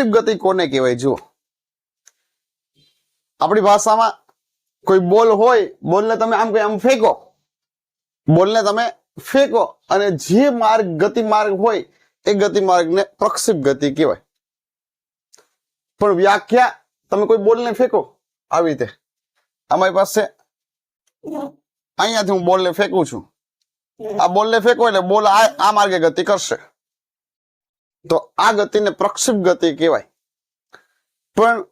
પ્રક્ષિપ ગતિ કોને કહેવાય? જુઓ. આપણી ભાષામાં કોઈ બોલ હોય, બોલને તમે આમ કઈ આમ ફેંકો. બોલને તમે ફેંકો અને જે માર્ગ ગતિ માર્ગ હોય, એ ગતિ માર્ગને પ્રક્ષિપ ગતિ કહેવાય. પણ વ્યાખ્યા, તમે કોઈ બોલને ફેંકો આવી રીતે. અમારી પાસે અહીંયાથી હું બોલને ફેંકું છું. આ બોલને ફેંકો એટલે બોલ આ આ માર્ગે ગતિ કરશે. તો આ ગતિને પ્રક્ષિપ ગતિ કહેવાય. પણ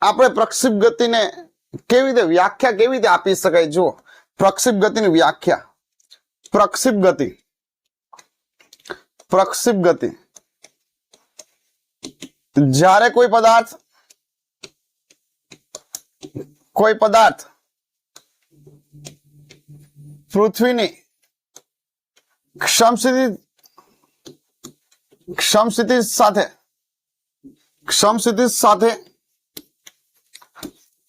આપણે પ્રક્ષિપ ગતિને કેવી રીતે વ્યાખ્યા કેવી રીતે આપી શકાય? જુઓ. પ્રક્ષિપ ગતિની વ્યાખ્યા. પ્રક્ષિપ ગતિ. પ્રક્ષિપ ગતિ. જ્યારે કોઈ પદાર્થ કોઈ પદાર્થ પૃથ્વીની ક્ષમસ્થિતિ ક્ષમસ્થિતિ સાથે ક્ષમસ્થિતિ સાથે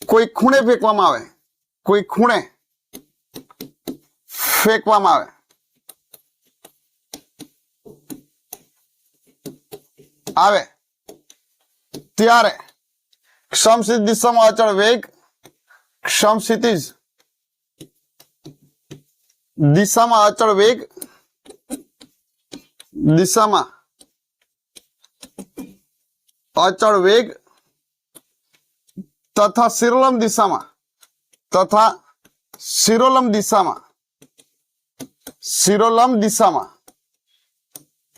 કોઈ ખૂણે ફેંકવામાં આવે, કોઈ ખૂણે ફેંકવામાં આવે. આવે. ત્યારે ક્ષમસ્થિત દિશામાં અચળ વેગ ક્ષમસ્થિતિજ દિશામાં અચળ વેગ, દિશામાં અચળ વેગ તથા શિરોલમ દિશામાં તથા શિરોલમ દિશામાં શિરોલમ દિશામાં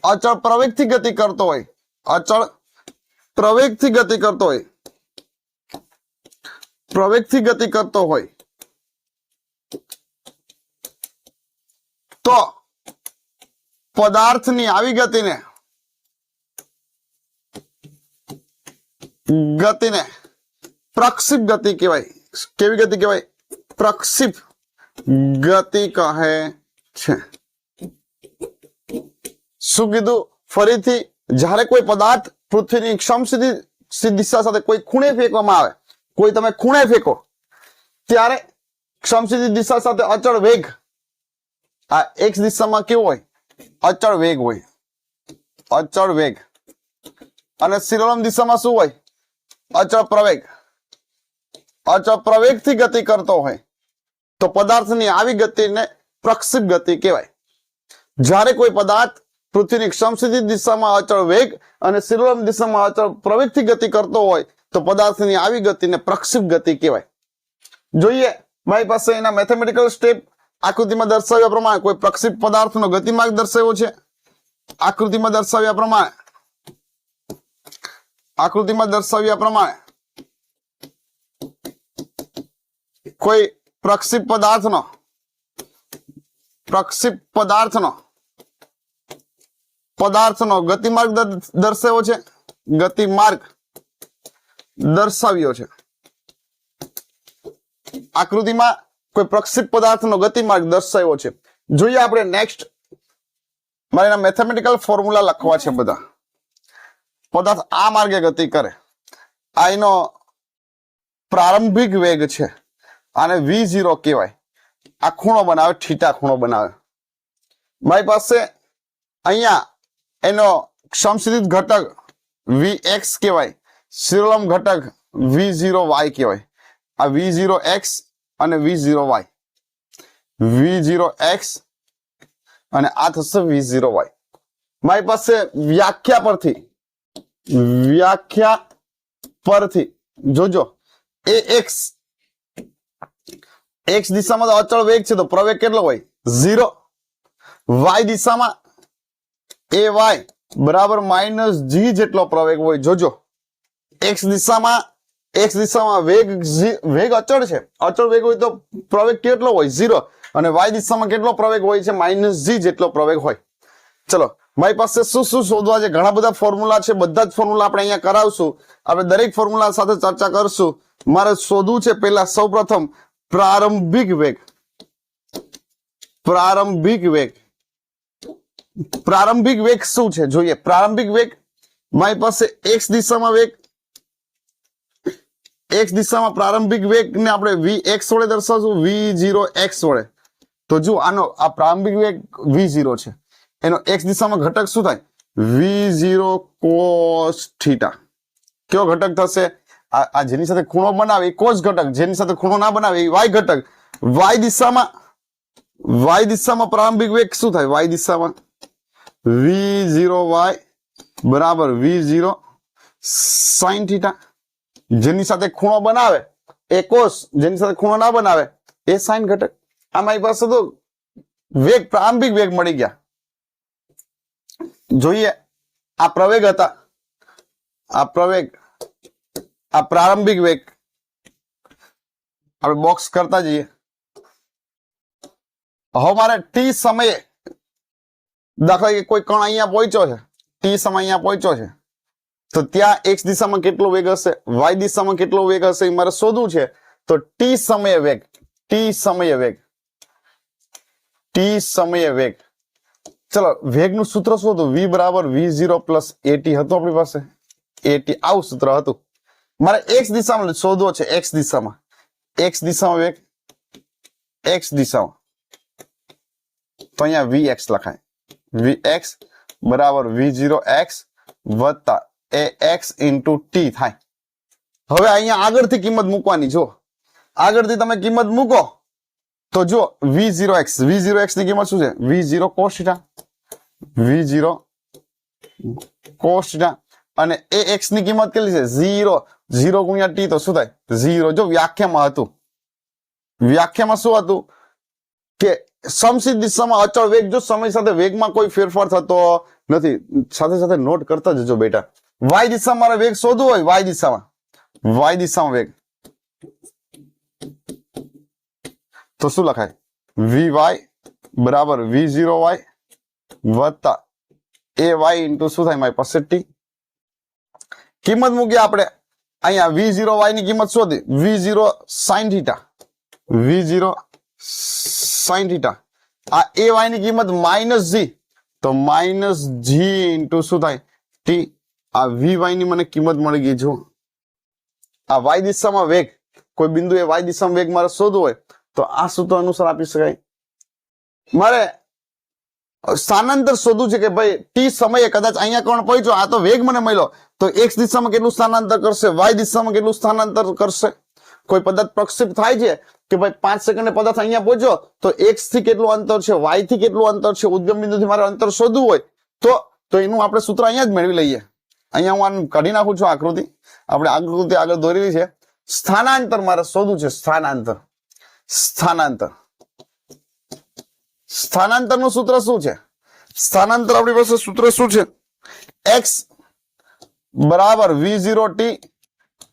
અચળ પ્રવેગથી ગતિ કરતો હોય અચળ પ્રવેગથી ગતિ કરતો હોય પ્રવેગથી ગતિ કરતો હોય તો પદાર્થની આવી ગતિને ગતિને પ્રક્ષિપ ગતિ કહેવાય. કેવી ગતિ કહેવાય? પ્રક્ષિપ ગતિ કહે છે. શું કીધું? ફરીથી જ્યારે કોઈ પદાર્થ પૃથ્વીની ક્ષમસિદ્ધિ દિશા સાથે કોઈ ખૂણે ફેંકવામાં આવે, કોઈ તમે ખૂણે ફેંકો, ત્યારે ક્ષમસિદ્ધિ દિશા સાથે અચળ વેગ, આ એક દિશામાં કેવો હોય? અચળ વેગ હોય. અચળ વેગ. અને શિરોલમ દિશામાં શું હોય? અચળ પ્રવેગ અચળ પ્રવેગથી ગતિ કરતો હોય તો પદાર્થની આવી ગતિને પ્રક્ષિપ ગતિ કહેવાય. જ્યારે કોઈ પદાર્થ પૃથ્વીની ક્ષમસિદ્ધિ દિશામાં અચળ વેગ અને શિરોલમ દિશામાં અચળ પ્રવેગથી ગતિ કરતો હોય તો પદાર્થની આવી ગતિને પ્રક્ષિપ ગતિ કહેવાય. જોઈએ, મારી પાસે એના મેથેમેટિકલ સ્ટેપ આકૃતિમાં દર્શાવ્યા પ્રમાણે કોઈ પ્રક્ષિપ પદાર્થનો ગતિમાર્ગ દર્શાવ્યો છે? આકૃતિમાં દર્શાવ્યા પ્રમાણે. આકૃતિમાં દર્શાવ્યા પ્રમાણે કોઈ પ્રક્ષિપ પદાર્થનો પ્રક્ષિપ પદાર્થનો પદાર્થનો ગતિમાર્ગ દર- દર્શાવ્યો છે, ગતિમાર્ગ દર્શાવ્યો છે. આકૃતિમાં કોઈ પ્રક્ષિપ પદાર્થનો ગતિમાર્ગ દર્શાવ્યો છે. જોઈએ આપણે નેક્સ્ટ મારે મેથેમેટિકલ ફોર્મ્યુલા લખવા છે બધા. પદાર્થ આ માર્ગે ગતિ કરે. આ એનો પ્રારંભિક વેગ છે. આને વી ઝીરો કહેવાય. આ ખૂણો બનાવે ઠીટા ખૂણો બનાવે. મારી પાસે અહીંયા એનો સમસ્થિત ઘટક વી એક્સ કહેવાય. શિરોલમ ઘટક વી ઝીરો વાય કહેવાય. આ વી ઝીરો એક્સ અને V zero Y V zero X અને આ થશે વી ઝીરો વાય મારી પાસે વ્યાખ્યા પરથી વ્યાખ્યા પરથી. જોજો. એ એક્સ એક્સ દિશામાં અચળ વેગ છે તો પ્રવેગ કેટલો હોય? ઝીરો. વાય દિશામાં એ વાય બરાબર માઇનસ જી જેટલો પ્રવેગ હોય. જોજો. એક્સ દિશામાં એક્સ દિશામાં વેગ વેગ અચળ છે. અચળ વેગ હોય તો પ્રવેગ કેટલો હોય? ઝીરો. અને વાય દિશામાં કેટલો પ્રવેગ હોય છે? માઇનસ જી જેટલો પ્રવેગ હોય. ચલો. મારી પાસે શું શું શોધવા છે? ઘણા બધા ફોર્મ્યુલા છે, બધા જ ફોર્મ્યુલા આપણે અહીંયા કરાવશું. આપણે દરેક ફોર્મ્યુલા સાથે ચર્ચા કરશું. મારે શોધવું છે પહેલા સૌપ્રથમ પ્રારંભિક વેગ. પ્રારંભિક વેગ. પ્રારંભિક વેગ શું છે? જોઈએ. પ્રારંભિક વેગ, મારી પાસે એક્સ દિશામાં વેગ. એક્સ દિશામાં પ્રારંભિક વેગ ને આપણે વી એક્સ વડે દર્શાવશું વી જીરો એક્સ વડે. તો જુઓ, આનો આ પ્રારંભિક વેગ વી જીરો છે. એનો એક્સ દિશામાં ઘટક શું થાય? વી ઝીરો કોસ થીટા કયો ઘટક થશે? આ જેની સાથે ખૂણો બનાવે એ કોસ ઘટક, જેની સાથે ખૂણો ના બનાવે એ વાય ઘટક. વાય દિશામાં વાય દિશામાં પ્રારંભિક વેગ શું થાય? વાય દિશામાં વી ઝીરો વાય બરાબર વી ઝીરો સાઈન જેની સાથે ખૂણો બનાવે, એ કોસ જેની સાથે ખૂણો ના બનાવે, એ સાઈન ઘટક. આ મારી પાસે તો વેગ, પ્રારંભિક વેગ મળી ગયા. જોઈએ, આ પ્રવેગ હતા. આ પ્રવેગ, આ પ્રારંભિક વેગ. આપણે બોક્સ કરતા જઈએ. હવે મારે ટી સમયે દાખલા કે કોઈ કણ અહીંયા પહોંચ્યો છે? ટી સમય અહીંયા પહોંચ્યો છે. તો ત્યાં એક્સ દિશામાં કેટલો વેગ હશે? વાય દિશામાં કેટલો વેગ હશે એ મારે શોધવું છે. તો ટી સમયે વેગ ટી સમયે વેગ ટી સમયે વેગ. ચલો, વેગનું સૂત્ર શું હતું? વી બરાબર વી ઝીરો પ્લસ એટી હતું આપણી પાસે? એટી આવું સૂત્ર હતું. મારે એક્સ દિશામાં શોધવો છે એક્સ દિશામાં. એક્સ દિશામાં વેગ એક્સ દિશામાં. તો અહીંયા વી એક્સ લખાય. વી એક્સ બરાબર વી ઝીરો એક્સ વત્તા એ એક્સ ઇન્ટુ ટી થાય. હવે અહીંયા આગળથી કિંમત મૂકવાની જો આગળથી તમે કિંમત મૂકો. તો જો V zero X V zero એક્સની કિંમત શું છે? V zero cos theta V zero cos theta અને એ એક્સની કિંમત કેટલી છે? ઝીરો ઝીરો ગુણ્યા ટી તો શું થાય? ઝીરો જો વ્યાખ્યામાં હતું. વ્યાખ્યામાં શું હતું? કે સમસિદ્ધ દિશામાં અચળ વેગ જો સમય સાથે વેગમાં કોઈ ફેરફાર થતો નથી, સાથે સાથે નોટ કરતા જજો બેટા. વાય દિશામાં મારે વેગ શોધવો હોય વાય દિશામાં. વાય દિશામાં વેગ. તો શું લખાય? વી વાય બરાબર વી ઝીરો વાય વત્તા એ વાય ઇન્ટુ શું થાય? મારી પાસે ટી કિંમત મૂકીએ આપણે. અહીંયા વી ઝીરો વાયની કિંમત શોધી. V zero sine theta V zero sine theta આ એ વાયની કિંમત માઇનસ જી તો માઇનસ જી ઇન્ટુ શું થાય? ટી આ વી વાયની મને કિંમત મળી ગઈ જો આ વાય દિશામાં વેગ. કોઈ બિંદુ એ વાય દિશામાં વેગ મારે શોધવો હોય તો આ સૂત્ર અનુસાર આપી શકાય. મારે સ્થાનાંતર શોધવું છે કે ભાઈ ટી સમયે કદાચ અહીંયા કોણ પહોંચ્યો, આ તો વેગ મને મળ્યો. તો એક્સ દિશામાં કેટલું સ્થાનાંતર કરશે? વાય દિશામાં કેટલું સ્થાનાંતર કરશે? કોઈ પદાર્થ પ્રક્ષેપ થાય છે કે ભાઈ પાંચ સેકન્ડે પદાર્થ અહીંયા પહોંચ્યો, તો એક્સથી કેટલું અંતર છે? વાયથી કેટલું અંતર છે? ઉદ્ગમ બિંદુથી મારે અંતર શોધવું હોય, તો તો એનું આપણે સૂત્ર અહીંયા જ મેળવી લઈએ. અહીંયા હું આને કાઢી નાખું છું આકૃતિ. આપણે આકૃતિ આગળ દોરેલી છે. સ્થાનાંતર મારે શોધવું છે, સ્થાનાંતર. સ્થાનાંતર. સ્થાનાંતરનું સૂત્ર શું છે? સ્થાનાંતર આપણી પાસે સૂત્ર શું છે? એક્સ બરાબર V zero T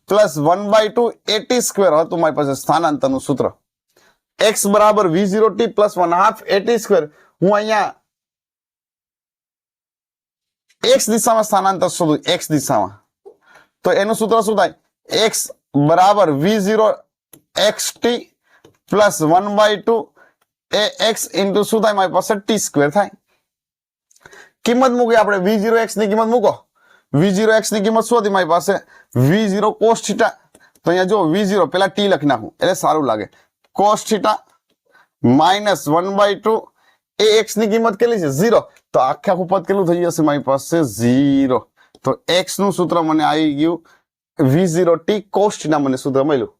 plus one by two A T square હતું મારી પાસે સ્થાનાંતરનું સૂત્ર. એક્સ બરાબર V zero T plus one half A T square હું અહીંયા એક્સ દિશામાં સ્થાનાંતર શોધું એક્સ દિશામાં. તો એનું સૂત્ર શું થાય? એક્સ બરાબર V zero X T plus one by two A X into શું થાય? મારી પાસે ટી સ્ક્વેર થાય. કિંમત મૂકી આપણે. વી ઝીરો એક્સની કિંમત મૂકો. વી ઝીરો એક્સની કિંમત શું હતી? મારી પાસે વી ઝીરો કોસ થીટા. તો અહીંયા જો વી ઝીરો પેલા ટી લખી નાખું. એટલે સારું લાગે. Cos theta minus one by two A એક્સની કિંમત કેટલી છે? ઝીરો. તો આખે આખું પદ કેટલું થઈ જશે? મારી પાસે ઝીરો. તો એક્સનું સૂત્ર મને આવી ગયું. V zero T cos theta મને સૂત્ર મળ્યું.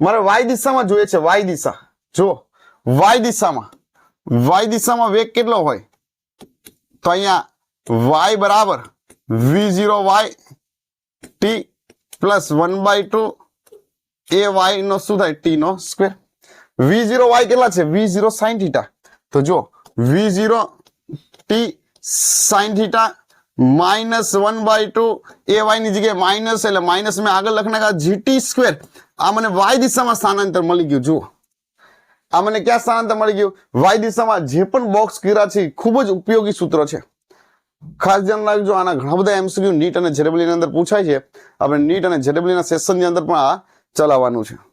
મારે વાય દિશામાં જોઈએ છે, વાય દિશા. જો વાય દિશામાં. વાય દિશામાં વેગ કેટલો હોય? તો અહીંયા વાય બરાબર V zero Y T plus one by two A Y નો શું થાય? ટી નો સ્ક્વેર. વી ઝીરો વાય કેટલા છે? V zero sine theta. તો જો V zero T sine theta minus one by two A વાયની જગ્યાએ માઇનસ એટલે માઇનસ મેં આગળ લખી નાખ્યા. જીટી સ્ક્વેર આ મને વાય દિશામાં સ્થાનાંતર મળી ગયું. જુઓ. આ મને ક્યાં સ્થાનાંતર મળી ગયું? વાય દિશામાં જે પણ બોક્સ કર્યા છે ખૂબ જ ઉપયોગી સૂત્ર છે. ખાસ ધ્યાન રાખજો, આના ઘણા બધા એમસીક્યુ નીટ અને જેરેબલીની અંદર પૂછાય છે. આપણે નીટ અને જેરેબલીના સેશનની અંદર પણ આ ચલાવવાનું છે.